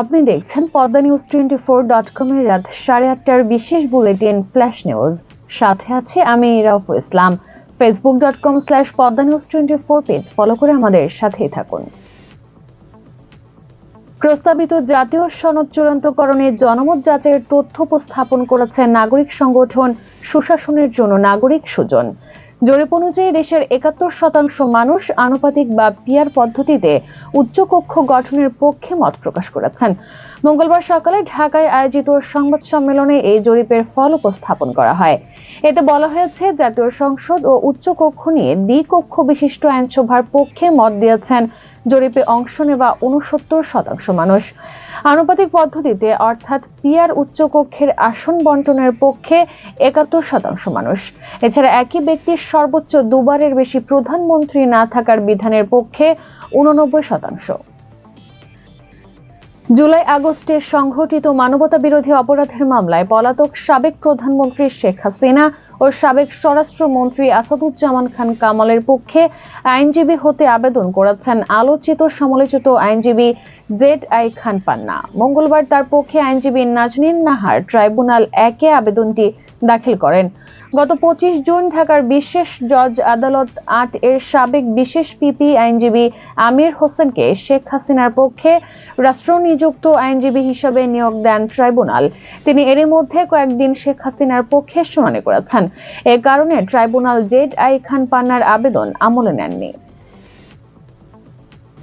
আপনি দেখছেন Padma news twenty four dot কমের রাত সাড়ে আটটার বিশেষ বুলেটিন ফ্ল্যাশ নিউজ। সাথে আছে আমি Raufu Islam. Facebook dot com slash Padma news twenty four page follow করে আমাদের সাথেই থাকুন। প্রস্তাবিত জাতীয় সনদ চূড়ান্তকরণে জনমত যাচাইয়ের তথ্য উপস্থাপন করেছে নাগরিক সংগঠন সুশাসনের জন্য নাগরিক সুজন। জরিপ অনুযায়ী দেশের একাত্তর শতাংশ মানুষ আনুপাতিক বা পিয়ার পদ্ধতিতে উচ্চকক্ষ গঠনের পক্ষে মত প্রকাশ করেছেন। মঙ্গলবার সকালে ঢাকায় আয়োজিত সংবাদ সম্মেলনে এই জরিপের ফল উপস্থাপন করা হয়। এতে বলা হয়েছে, জাতীয় সংসদ ও উচ্চকক্ষ নিয়ে দ্বিকক্ষ বিশিষ্ট আইনসভার পক্ষে মত দিয়েছেন জরিপে অংশ নেওয়া উনসত্তর শতাংশ মানুষ। আনুপাতিক পদ্ধতিতে অর্থাৎ পিয়ার উচ্চকক্ষের আসন বন্টনের পক্ষে একাত্তর শতাংশ মানুষ। এছাড়া একই ব্যক্তির সর্বোচ্চ দুবারের বেশি প্রধানমন্ত্রী না থাকার বিধানের পক্ষে উননব্বই শতাংশ। জুলাই আগস্টে সংঘটিত মানবতা বিরোধী অপরাধের মামলায় পলাতক সাবেক প্রধানমন্ত্রী শেখ হাসিনা ও সাবেক স্বরাষ্ট্রমন্ত্রী আসাদুজ্জামান খান কামালের পক্ষে আইনজীবী হতে আবেদন করেছেন। আলোচিত সমালোচিত আইনজীবী জেড আই খান পান্না। মঙ্গলবার তার পক্ষে আইনজীবী নাজনীন নাহার ট্রাইব্যুনাল একে আবেদনটি দাখিল করেন। গত পঁচিশ জুন ঢাকার বিশেষ জজ আদালত আট এর সাবেক বিশেষ পিপি আইনজীবী আমির হোসেনকে শেখ হাসিনার পক্ষে রাষ্ট্রনিযুক্ত আইনজীবী হিসেবে নিয়োগ দেন ট্রাইব্যুনাল। তিনি এরই মধ্যে কয়েকদিন শেখ হাসিনার পক্ষে শুনানি করেছেন। এ কারণে ট্রাইব্যুনাল জেড আই খান পান্নার আবেদন আমলে নেননি।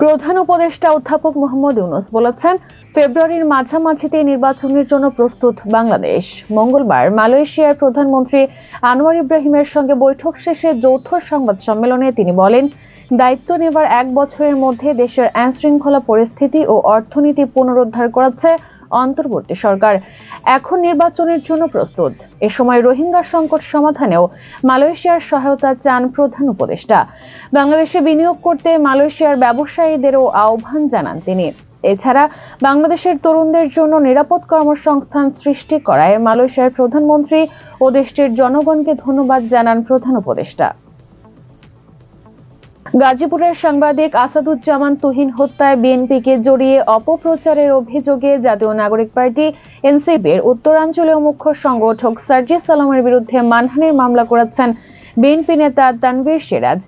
প্রধান উপদেষ্টা অধ্যাপক মোহাম্মদ ইউনুস বলেছেন, ফেব্রুয়ারির মাঝামাঝিতে নির্বাচনের জন্য প্রস্তুত বাংলাদেশ। মঙ্গলবার মালয়েশিয়ার প্রধানমন্ত্রী আনোয়ার ইব্রাহিমের সঙ্গে বৈঠক শেষে যৌথ সংবাদ সম্মেলনে তিনি বলেন, দায়িত্ব নেবার এক বছরের মধ্যে দেশের আইনশৃঙ্খলা পরিস্থিতি ও অর্থনীতি পুনরুদ্ধার করেছে অন্তর্বর্তী সরকার। এখন নির্বাচনের জন্য প্রস্তুত। এ সময় রোহিঙ্গা সংকট সমাধানেও মালয়েশিয়ার সহায়তা চান প্রধান উপদেষ্টা। বাংলাদেশে বিনিয়োগ করতে মালয়েশিয়ার ব্যবসায়ীদেরও আহ্বান জানান তিনি। এছাড়া বাংলাদেশের তরুণদের জন্য নিরাপদ কর্মসংস্থান সৃষ্টি করায় মালয়েশিয়ার প্রধানমন্ত্রী ও দেশটির জনগণকে ধন্যবাদ জানান প্রধান উপদেষ্টা। গাজীপুরের সাংবাদিক আসাদুজ্জামান তুহিন হত্যায় বিএনপিকে জড়িয়ে অপপ্রচারের অভিযোগে জাতীয় নাগরিক পার্টি, এনসিপির উত্তরাঞ্চলীয় মুখ্য সংগঠক সার্জিস সালামের বিরুদ্ধে মানহানির মামলা করেছেন বিএনপি নেতা তানভীর সিরাজ।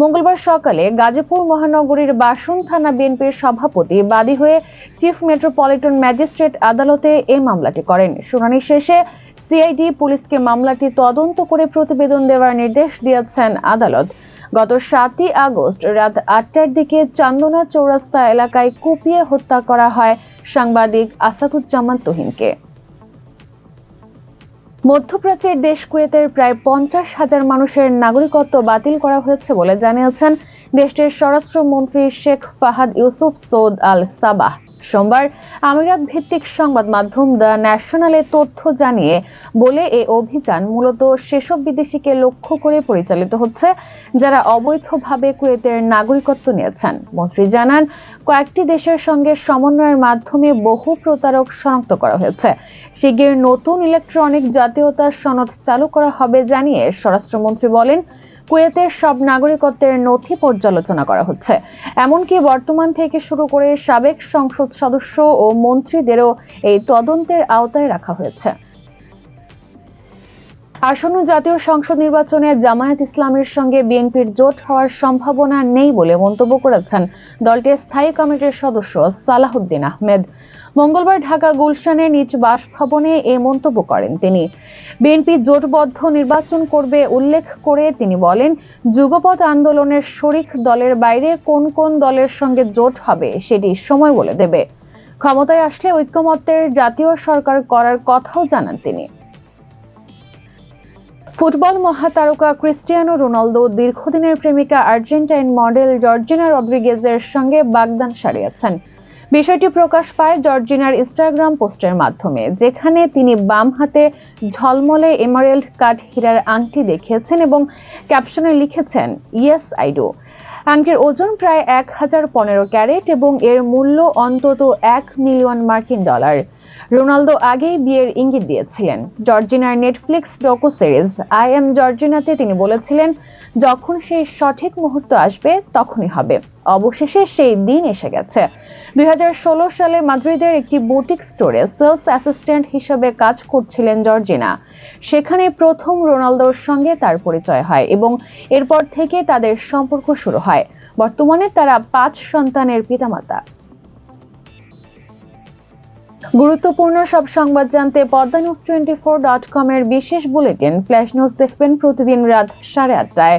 মঙ্গলবার সকালে গাজীপুর মহানগরীর বাসন থানা বিএনপির সভাপতি বাদী হয়ে চিফ মেট্রোপলিটন ম্যাজিস্ট্রেট আদালতে এই মামলাটি করেন। শুনানি শেষে সিআইডি পুলিশকে মামলাটি তদন্ত করে প্রতিবেদন দেওয়ার নির্দেশ দিয়েছেন আদালত। গত সাতই আগস্ট রাত আটটার দিকে চান্দনা চৌরাস্তা এলাকায় কুপিয়ে হত্যা করা হয় সাংবাদিক আসাদুজ্জামান তুহিনকে। মধ্যপ্রাচ্যের দেশ কুয়েতের প্রায় পঞ্চাশ হাজার মানুষের নাগরিকত্ব বাতিল করা হয়েছে বলে জানিয়েছেন দেশটির স্বরাষ্ট্রমন্ত্রী Sheikh Fahad Yusuf Saud Al Sabah. সোমবার আমিরাত ভিত্তিক সংবাদ মাধ্যম দ্য ন্যাশনালে তথ্য জানিয়ে বলে এ অভিযান মূলত সেসব বিদেশিকে লক্ষ্য করে পরিচালিত হচ্ছে, যারা অবৈধভাবে কুয়েতের নাগরিকত্ব নিয়েছেন। মন্ত্রী জানান, কয়েকটি দেশের সঙ্গে সমন্বয়ের মাধ্যমে বহু প্রতারক শনাক্ত করা হয়েছে। শিগগির নতুন ইলেকট্রনিক জাতীয়তার সনদ চালু করা হবে জানিয়ে স্বরাষ্ট্রমন্ত্রী বলেন কুয়েতের সব নাগরিকত্বের নথি পর্যালোচনা করা হচ্ছে। এমনকি বর্তমান থেকে শুরু করে সাবেক সংসদ সদস্য ও মন্ত্রীদেরও এই তদন্তের আওতায় রাখা হয়েছে। আসন্ন জাতীয় সংসদ নির্বাচনে জামায়াত ইসলামের সঙ্গে বিএনপির জোট হওয়ার সম্ভাবনা নেই বলে মন্তব্য করেছেন দলটির স্থায়ী কমিটির সদস্য সালাহুদ্দিন আহমেদ। মঙ্গলবার ঢাকা গুলশানের নিজ বাসভবনে এ মন্তব্য করেন তিনি। বিএনপি জোটবদ্ধ নির্বাচন করবে উল্লেখ করে তিনি বলেন যুগপথ আন্দোলনের শরিক দলের বাইরে কোন কোন দলের সঙ্গে জোট হবে সেটি সময় বলে দেবে। ক্ষমতায় আসলে ঐক্যমত্যের জাতীয় সরকার করার কথাও জানান তিনি। ফুটবল মহাতারকা ক্রিস্টিয়ানো রোনালদো দীর্ঘদিনের প্রেমিকা আর্জেন্টাইন মডেল জর্জিনা রদ্রিগেজের সঙ্গে বাগদান সারিয়েছেন। বিষয়টি প্রকাশ পায় জর্জিনার ইনস্টাগ্রাম পোস্টের মাধ্যমে, যেখানে তিনি বাম হাতে ঝলমলে এমারেল্ড কাট হীরার আংটি দেখিয়েছেন এবং ক্যাপশনে লিখেছেন, ইয়েস, আই ডু। আংটির ওজন প্রায় এক হাজার পনেরো ক্যারেট এবং এর মূল্য অন্তত এক মিলিয়ন মার্কিন ডলার। রোনালদো আগেই বিয়ের ইঙ্গিত দিয়েছিলেন। জর্জিনার Netflix docu series I am জর্জিনাতে তিনি বলেছিলেন, যখন সেই সঠিক মুহূর্ত আসবে, তখনই হবে। অবশেষে সেই দিন এসে গেছে। দুই সালে মাদ্রিদের একটি বুটিক স্টোরে সেলস অ্যাসিস্ট্যান্ট হিসেবে কাজ করছিলেন জর্জিনা। সেখানে প্রথম রোনালদোর সঙ্গে তার পরিচয় হয় এবং এরপর থেকে তাদের সম্পর্ক শুরু হয়। বর্তমানে তারা পাঁচ সন্তানের পিতামাতা। গুরুত্বপূর্ণ সব সংবাদ জানতে Padma news twenty four dot কমের বিশেষ বুলেটিন, ফ্ল্যাশ নিউজ দেখবেন প্রতিদিন রাত সাড়ে আটটায়।